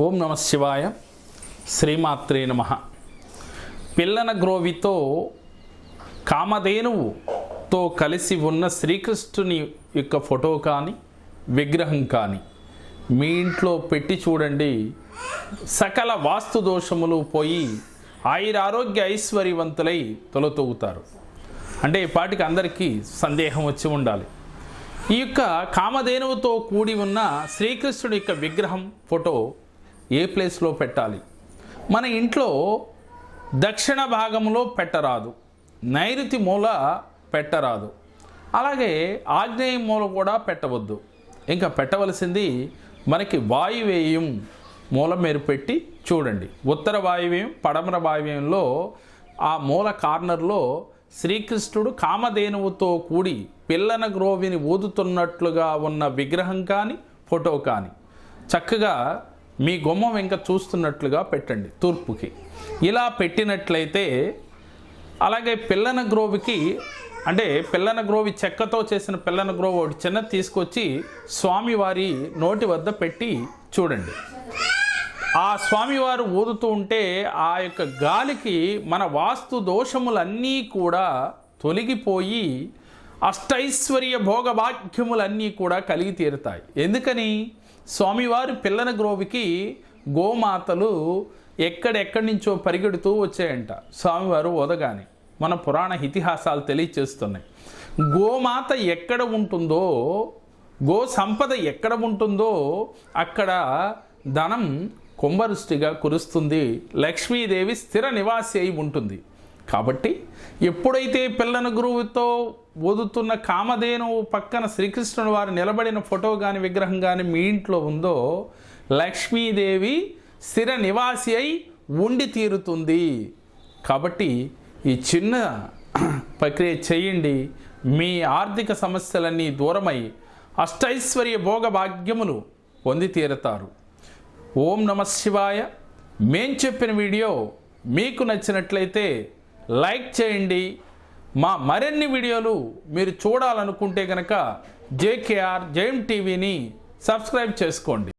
ఓం నమ శివాయ. శ్రీమాత్రే నమ. పిల్లన గ్రోవితో కామధేనువుతో కలిసి ఉన్న శ్రీకృష్ణుని యొక్క ఫోటో కానీ విగ్రహం కానీ మీ ఇంట్లో పెట్టి చూడండి. సకల వాస్తు దోషములు పోయి ఆయురారోగ్య ఐశ్వర్యవంతులై తొలతూగుతారు. అంటే ఈ పాటికి అందరికీ సందేహం వచ్చి ఉండాలి. ఈ యొక్క కామధేనువుతో కూడి ఉన్న శ్రీకృష్ణుడి యొక్క విగ్రహం ఫోటో ఏ ప్లేస్లో పెట్టాలి? మన ఇంట్లో దక్షిణ భాగంలో పెట్టరాదు. నైరుతి మూల పెట్టరాదు. అలాగే ఆగ్నేయ మూల కూడా పెట్టవద్దు. ఇంకా పెట్టవలసింది మనకి వాయువేయం మూల మీరు పెట్టి చూడండి. ఉత్తర వాయువ్యం పడమర వాయువ్యంలో ఆ మూల కార్నర్లో శ్రీకృష్ణుడు కామధేనువుతో కూడి పిల్లన గ్రోవిని ఊదుతున్నట్లుగా ఉన్న విగ్రహం కానీ ఫోటో కానీ చక్కగా మీ గుమ్మం ఇంకా చూస్తున్నట్లుగా పెట్టండి తూర్పుకి. ఇలా పెట్టినట్లయితే అలాగే పిల్లన గ్రోవికి అంటే పిల్లన గ్రోవి చెక్కతో చేసిన పిల్లన గ్రోవ్ ఒకటి చిన్న తీసుకొచ్చి స్వామివారి నోటి వద్ద పెట్టి చూడండి. ఆ స్వామివారు ఊదుతూ ఉంటే ఆ యొక్క గాలికి మన వాస్తు దోషములన్నీ కూడా తొలగిపోయి అష్టైశ్వర్య భోగభాగ్యములన్నీ కూడా కలిగి తీరుతాయి. ఎందుకని? స్వామివారి పిల్లన గ్రోవికి గోమాతలు ఎక్కడెక్కడి నుంచో పరిగెడుతూ వచ్చాయంట. స్వామివారు ఓదగానే. మన పురాణ ఇతిహాసాలు తెలియచేస్తున్నాయి. గోమాత ఎక్కడ ఉంటుందో గో సంపద ఎక్కడ ఉంటుందో అక్కడ ధనం కుంభరుష్టిగా కురుస్తుంది. లక్ష్మీదేవి స్థిర నివాసి అయి ఉంటుంది. కాబట్టి ఎప్పుడైతే పిల్లన గురువుతో వదుతున్న కామధేను పక్కన శ్రీకృష్ణుడు వారు నిలబడిన ఫోటో కానీ విగ్రహం కానీ మీ ఇంట్లో ఉందో లక్ష్మీదేవి స్థిర నివాసి అయి ఉండి తీరుతుంది. కాబట్టి ఈ చిన్న ప్రక్రియ చేయండి. మీ ఆర్థిక సమస్యలన్నీ దూరమై అష్టైశ్వర్య భోగ భాగ్యములు పొంది తీరుతారు. ఓం నమ శివాయ. మేం చెప్పిన వీడియో మీకు నచ్చినట్లయితే లైక్ చేయండి. మా మరిన్ని వీడియోలు మీరు చూడాలనుకుంటే కనుక జేకేఆర్ జేఎం టీవీని సబ్స్క్రైబ్ చేసుకోండి.